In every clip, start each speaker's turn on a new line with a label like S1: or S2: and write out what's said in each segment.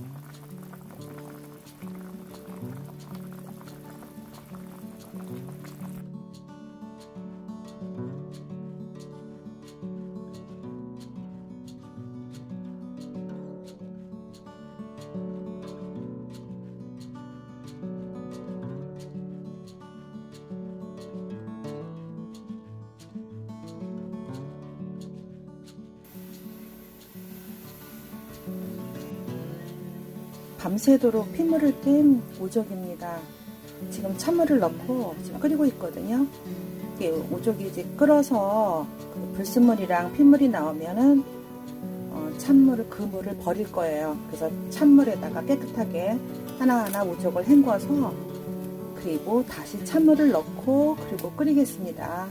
S1: Mm-hmm. 밤새도록 핏물을 뗀 오족입니다. 지금 찬물을 넣고 지금 끓이고 있거든요. 오족이 이제 끓어서 그 불순물이랑 핏물이 나오면은 어, 찬물을 그 물을 버릴 거예요. 그래서 찬물에다가 깨끗하게 하나하나 오족을 헹궈서 그리고 다시 찬물을 넣고 그리고 끓이겠습니다.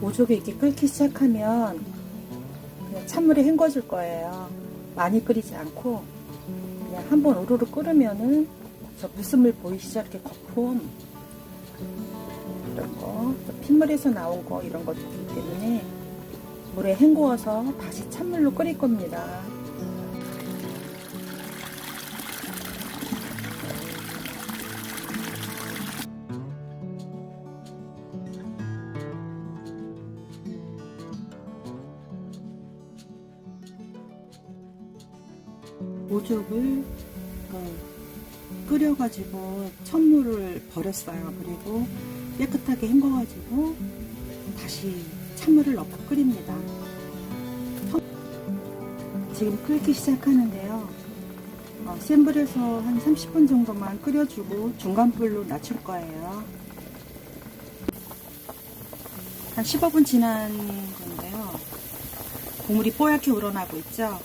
S1: 오족이 이렇게 끓기 시작하면 찬물에 헹궈줄 거예요. 많이 끓이지 않고 그냥 한번 우르르 끓으면은 저 불순물 보이시죠? 이렇게 거품 이런 거, 또 핏물에서 나온 거 이런 것도 있기 때문에 물에 헹구어서 다시 찬물로 끓일 겁니다. 오죽을 어, 끓여가지고 찬물을 버렸어요. 그리고 깨끗하게 헹궈가지고 다시 찬물을 넣고 끓입니다. 지금 끓기 시작하는데요. 어, 센 불에서 한 30분 정도만 끓여주고 중간 불로 낮출 거예요. 한 15분 지난 건데요. 국물이 뽀얗게 우러나고 있죠.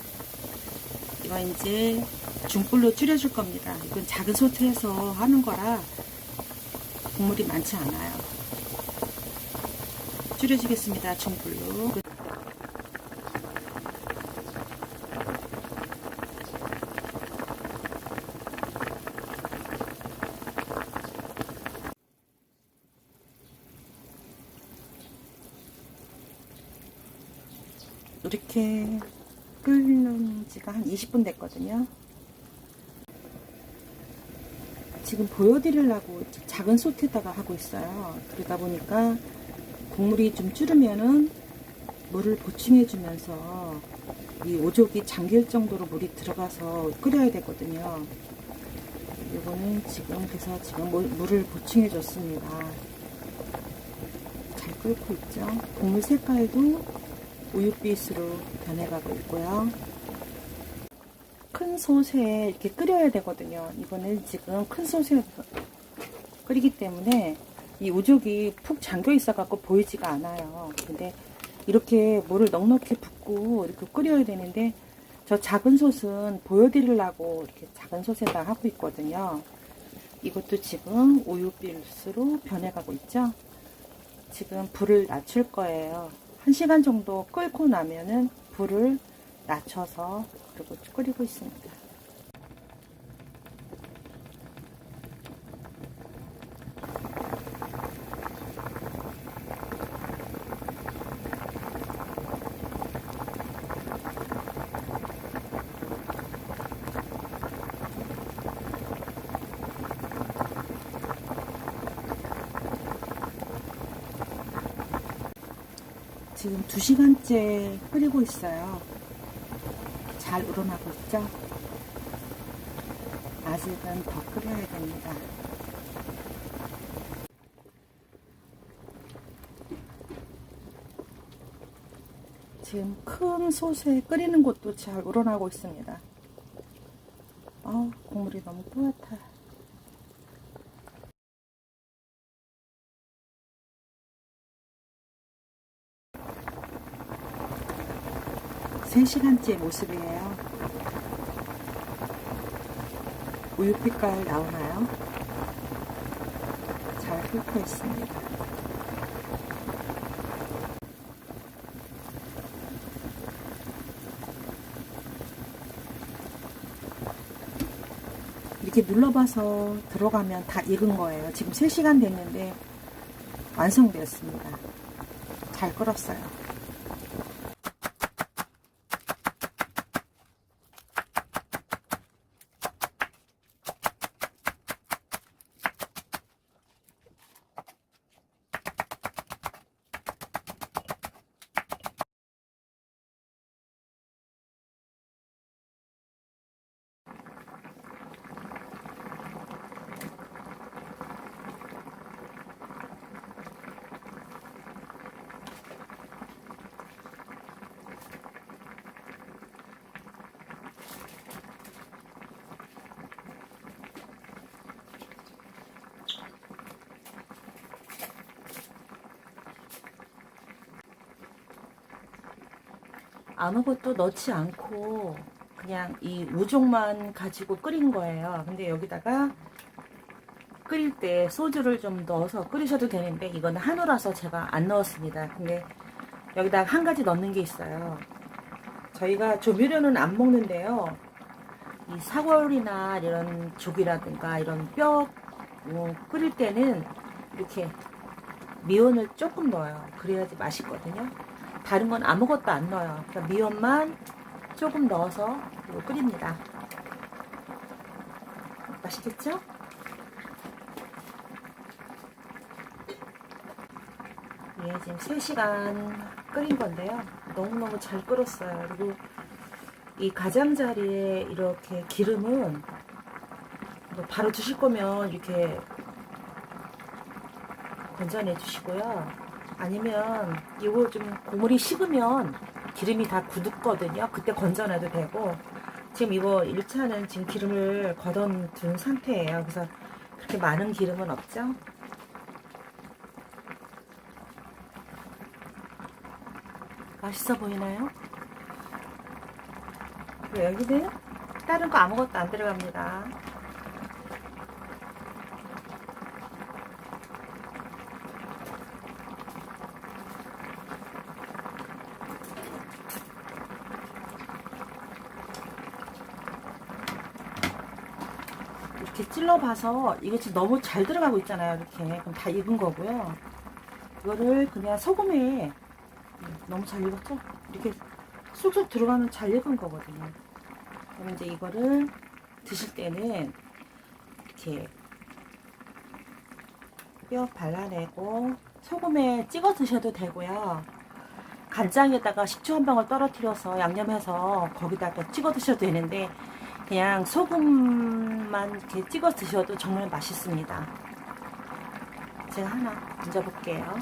S1: 이거 이제 중불로 줄여줄 겁니다. 이건 작은 소트에서 하는 거라 국물이 많지 않아요. 줄여주겠습니다. 중불로. 이렇게 끓는 지가 한 20분 됐거든요. 지금 보여드리려고 작은 솥에다가 하고 있어요. 그러다 보니까 국물이 좀 줄으면은 물을 보충해주면서 이 오족이 잠길 정도로 물이 들어가서 끓여야 되거든요. 이거는 지금 그래서 지금 물- 물을 보충해줬습니다. 잘 끓고 있죠. 국물 색깔도 우윳빛으로 변해가고 있고요. 큰 솥에 이렇게 끓여야 되거든요. 이거는 지금 큰 솥에 끓이기 때문에 이 우족이 푹 잠겨 있어갖고 보이지가 않아요. 근데 이렇게 물을 넉넉히 붓고 이렇게 끓여야 되는데 저 작은 솥은 보여드리려고 이렇게 작은 솥에다 하고 있거든요. 이것도 지금 우유빛으로 변해가고 있죠. 지금 불을 낮출 거예요. 1시간 정도 끓고 나면은 불을 낮춰서 그리고 끓이고 있습니다. 지금 2시간째 끓이고 있어요. 잘 우러나고 있죠? 아직은 더 끓여야 됩니다. 지금 큰 솥에 끓이는 것도 잘 우러나고 있습니다. 아, 국물이 너무 뿌옇다. 세시간째 모습이에요. 우유빛깔 나오나요? 잘 끓고 있습니다. 이렇게 눌러봐서 들어가면 다 익은 거예요. 지금 3시간 됐는데 완성되었습니다. 잘 끓었어요. 아무것도 넣지 않고 그냥 이 우족만 가지고 끓인 거예요. 근데 여기다가 끓일 때 소주를 좀 넣어서 끓이셔도 되는데 이거는 한우라서 제가 안 넣었습니다. 근데 여기다 한 가지 넣는 게 있어요. 저희가 조미료는 안 먹는데요. 이 사골이나 이런 죽이라든가 이런 뼈 어, 끓일 때는 이렇게 미온을 조금 넣어요. 그래야지 맛있거든요. 다른 건 아무것도 안 넣어요. 그러니까 미온만 조금 넣어서 끓입니다. 맛있겠죠? 예, 지금 3시간 끓인 건데요. 너무너무 잘 끓었어요. 그리고 이 가장자리에 이렇게 기름은 뭐 바로 드실 거면 이렇게 건져내 주시고요. 아니면 이거 좀 고물이 식으면 기름이 다 굳었거든요. 그때 건져내도 되고 지금 이거 1차는 지금 기름을 걷어둔 상태예요. 그래서 그렇게 많은 기름은 없죠. 맛있어 보이나요? 여기는 다른 거 아무것도 안 들어갑니다. 찔러봐서 이게 지금 너무 잘 들어가고 있잖아요. 이렇게 그럼 다 익은 거고요. 이거를 그냥 소금에 음, 너무 잘 익었죠? 이렇게 쑥쑥 들어가면 잘 익은 거거든요. 그럼 이제 이거를 드실 때는 이렇게 뼈 발라내고 소금에 찍어 드셔도 되고요. 간장에다가 식초 한 방울 떨어뜨려서 양념해서 거기다가 찍어 드셔도 되는데 그냥 소금 만 이렇게 찍어 드셔도 정말 맛있습니다. 제가 하나 얹어볼게요.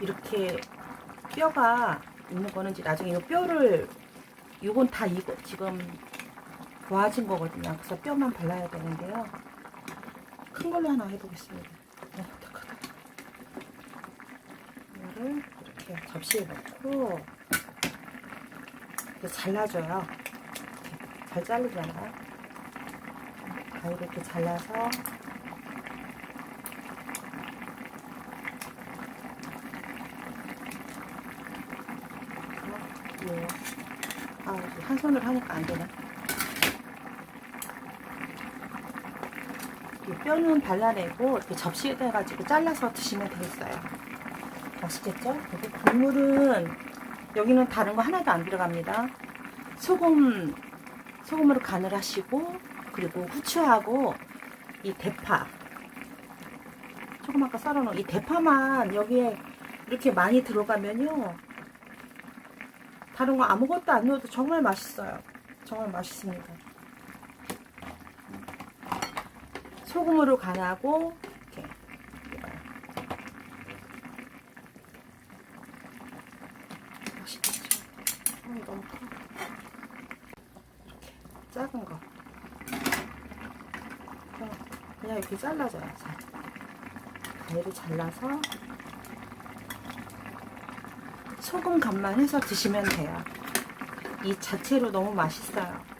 S1: 이렇게 뼈가 있는 거는 이제 나중에 이 뼈를 이건 다 이거 지금 좋아진 거거든요. 그래서 뼈만 발라야 되는데요. 큰 걸로 하나 해보겠습니다. 어, 딱하다. 이거를 이렇게 접시에 넣고 이렇게 잘라줘요. 잘 자르잖아요. 가위로 이렇게 잘라서 예. 아, 한 손으로 하니까 안 되네. 뼈는 발라내고 이렇게 접시에다 해가지고 잘라서 드시면 되겠어요. 맛있겠죠? 그리고 국물은 여기는 다른 거 하나도 안 들어갑니다. 소금, 소금으로 간을 하시고 그리고 후추하고 이 대파 조금 아까 썰어놓은 이 대파만 여기에 이렇게 많이 들어가면요 다른 거 아무것도 안 넣어도 정말 맛있어요. 정말 맛있습니다. 소금으로 간하고 이렇게? 어. 이렇게 작은 거. 그냥, 그냥 이렇게 잘라줘요. 자, 가위를 잘라서 소금 간만 해서 드시면 돼요. 이 자체로 너무 맛있어요.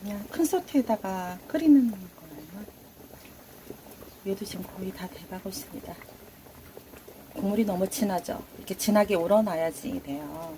S1: 그냥 큰 소트에다가 끓이는 거예요. 얘도 지금 거의 다 돼가고 있습니다. 국물이 너무 진하죠? 이렇게 진하게 우러나야지 돼요.